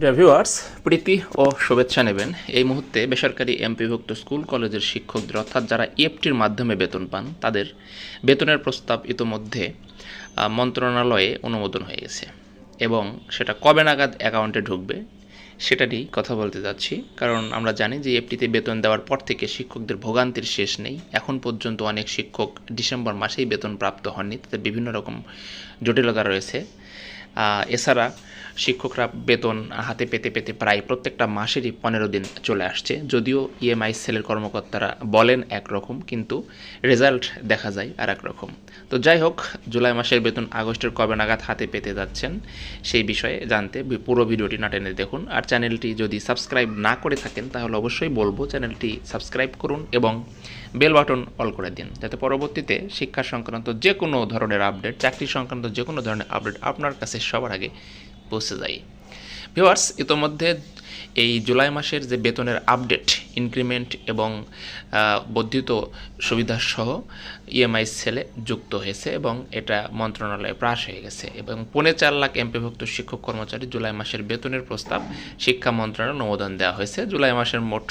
Viewers প্রীতি ও শুভেচ্ছা নেবেন। এই মুহূর্তে বেসরকারি এমপিভুক্ত স্কুল, কলেজের শিক্ষকদের, অর্থাৎ যারা ইএফটির মাধ্যমে বেতন পান, তাদের বেতনের প্রস্তাব ইতোমধ্যে মন্ত্রণালয়ে অনুমোদন হয়ে গেছে। এবং সেটা কবে নাগাদ অ্যাকাউন্টে ঢুকবে সেটারই কথা বলতে যাচ্ছি। কারণ আমরা জানি যে এফটিতে বেতন দেওয়ার পর থেকে শিক্ষকদের ভোগান্তির শেষ নেই। এখন পর্যন্ত অনেক শিক্ষক ডিসেম্বর মাসেই বেতন প্রাপ্ত হননি। তাতে বিভিন্ন রকম জটিলতা রয়েছে। এছাড়া শিক্ষকরা বেতন হাতে পেতে পেতে প্রায় প্রত্যেকটা মাসেরই পনেরো দিন চলে আসছে। যদিও ইএমআই সেলের কর্মকর্তারা বলেন একরকম, কিন্তু রেজাল্ট দেখা যায় আর এক রকম তো যাই হোক, জুলাই মাসের বেতন আগস্টের কবে নাগাদ হাতে পেতে যাচ্ছেন সেই বিষয়ে জানতে পুরো ভিডিওটি না টেনে দেখুন। আর চ্যানেলটি যদি সাবস্ক্রাইব না করে থাকেন, তাহলে অবশ্যই বলব চ্যানেলটি সাবস্ক্রাইব করুন এবং বেল বাটন অল করে দিন, যাতে পরবর্তীতে শিক্ষা সংক্রান্ত যে কোনো ধরনের আপডেট, চাকরি সংক্রান্ত যে কোনো ধরনের আপডেট আপনার কাছে সবার আগে পৌঁছে যায়। ভিওয়ার্স ইতোমধ্যে এই জুলাই মাসের যে বেতনের আপডেট, ইনক্রিমেন্ট এবং বর্ধিত সুবিধাসহ ইএমআই সেলে যুক্ত হয়েছে এবং এটা মন্ত্রণালয়ে প্রাস হয়ে গেছে এবং পৌনে চার লাখ এমপিভুক্ত শিক্ষক কর্মচারী জুলাই মাসের বেতনের প্রস্তাব শিক্ষা মন্ত্রণালয়ে অনুমোদন দেওয়া হয়েছে। জুলাই মাসের মোট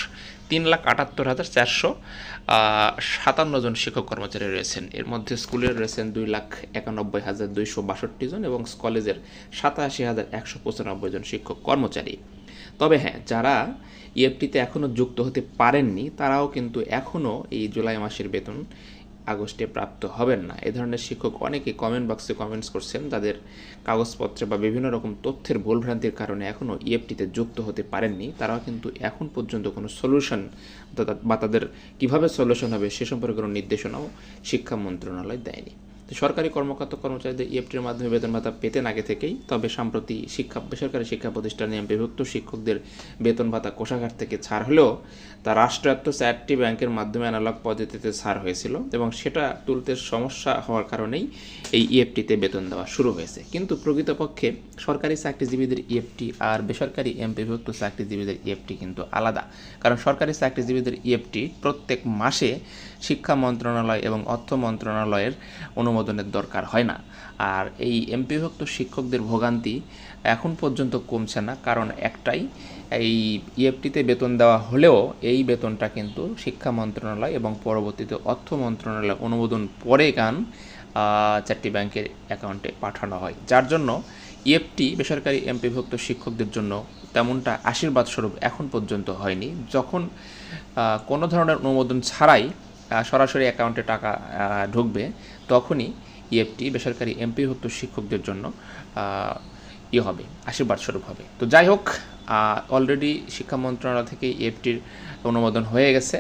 তিন লাখ আটাত্তর হাজার চারশো সাতান্ন জন শিক্ষক কর্মচারী রয়েছেন। এর মধ্যে স্কুলের রয়েছেন দুই লাখ একানব্বই হাজার দুইশো বাষট্টি জন এবং কলেজের সাতাশি হাজার একশো পঁচানব্বই জন শিক্ষক কর্মচারী। তবে হ্যাঁ যারা ইএফটিতে এখনও যুক্ত হতে পারেননি, তারাও কিন্তু এখনও এই জুলাই মাসের বেতন আগস্টে প্রাপ্ত হবেন না। এ ধরনের শিক্ষক অনেকে কমেন্ট বক্সে কমেন্টস করছেন। তাদের কাগজপত্রে বা বিভিন্ন রকম তথ্যের ভুলভ্রান্তির কারণে এখনও ইএফটিতে যুক্ত হতে পারেননি। তারাও কিন্তু এখন পর্যন্ত কোনো সলিউশন বা তাদের কীভাবে সলিউশন হবে সে সম্পর্কে কোনো নির্দেশনাও শিক্ষা মন্ত্রণালয় দেয়নি। সরকারি কর্মকর্তা কর্মচারীদের ইএফটির মাধ্যমে বেতন ভাতা পেতেন আগে থেকেই, তবে সম্প্রতি শিক্ষা, বেসরকারি শিক্ষা প্রতিষ্ঠানে বিভক্ত শিক্ষকদের বেতন ভাতা কোষাগার থেকে ছাড় হলেও তা রাষ্ট্রায়ত্ত চারটি ব্যাংকের মাধ্যমে অ্যানালগ পদ্ধতিতে ছাড় হয়েছিল এবং সেটা তুলতে সমস্যা হওয়ার কারণেই এই ইএফটিতে বেতন দেওয়া শুরু হয়েছে। কিন্তু প্রকৃতপক্ষে সরকারি চাকরিজীবীদের ইএফটি আর বেসরকারি এমপিভুক্ত চাকরিজীবীদের ইএফটি কিন্তু আলাদা। কারণ সরকারি চাকরিজীবীদের ইএফটি প্রত্যেক মাসে শিক্ষা মন্ত্রণালয় এবং অর্থ মন্ত্রণালয়ের অনুমোদনের দরকার হয় না। আর এই এমপিভুক্ত শিক্ষকদের ভোগান্তি এখন পর্যন্ত কমছে না, কারণ একটাই, এই ইএফটিতে বেতন দেওয়া হলেও এই বেতনটা কিন্তু শিক্ষা মন্ত্রণালয় এবং পরবর্তীতে অর্থ মন্ত্রণালয় অনুমোদন পরে গান চারটি ব্যাংকের অ্যাকাউন্টে পাঠানো হয়। যার জন্য ইএফটি বেসরকারি এমপিভুক্ত শিক্ষকদের জন্য তেমনটা আশীর্বাদ স্বরূপ এখন পর্যন্ত হয়নি। যখন কোনো ধরনের অনুমোদন ছাড়াই সরাসরি অ্যাকাউন্টে টাকা ঢুকবে তখনই ইএফটি বেসরকারি এমপিভুক্ত শিক্ষকদের জন্য আহ, ই হবে আশীর্বাদ স্বরূপ হবে। তো যাই হোক অলরেডি শিক্ষা মন্ত্রণালয় থেকে ইএফটির অনুমোদন হয়ে গেছে।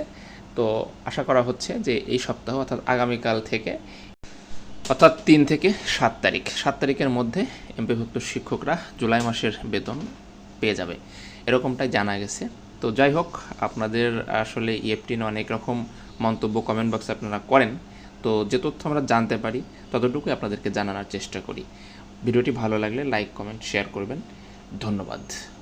তো আশা করা হচ্ছে যে এই সপ্তাহ অর্থাৎ আগামীকাল থেকে অর্থাৎ তিন থেকে সাত তারিখ সাত তারিখের মধ্যে এমপিভুক্ত শিক্ষকরা জুলাই মাসের বেতন পেয়ে যাবে। এরকমটাই জানা গেছে। তো যাই হোক আপনাদের আসলে ইএফটি নিয়ে অনেক রকম মন্তব্য কমেন্ট বক্সে আপনারা করেন। তো যে তথ্য আমরা জানতে পারি, ততটুকুই আপনাদেরকে জানানোর চেষ্টা করি। ভিডিওটি ভালো লাগলে লাইক কমেন্ট শেয়ার করবেন। ধন্যবাদ।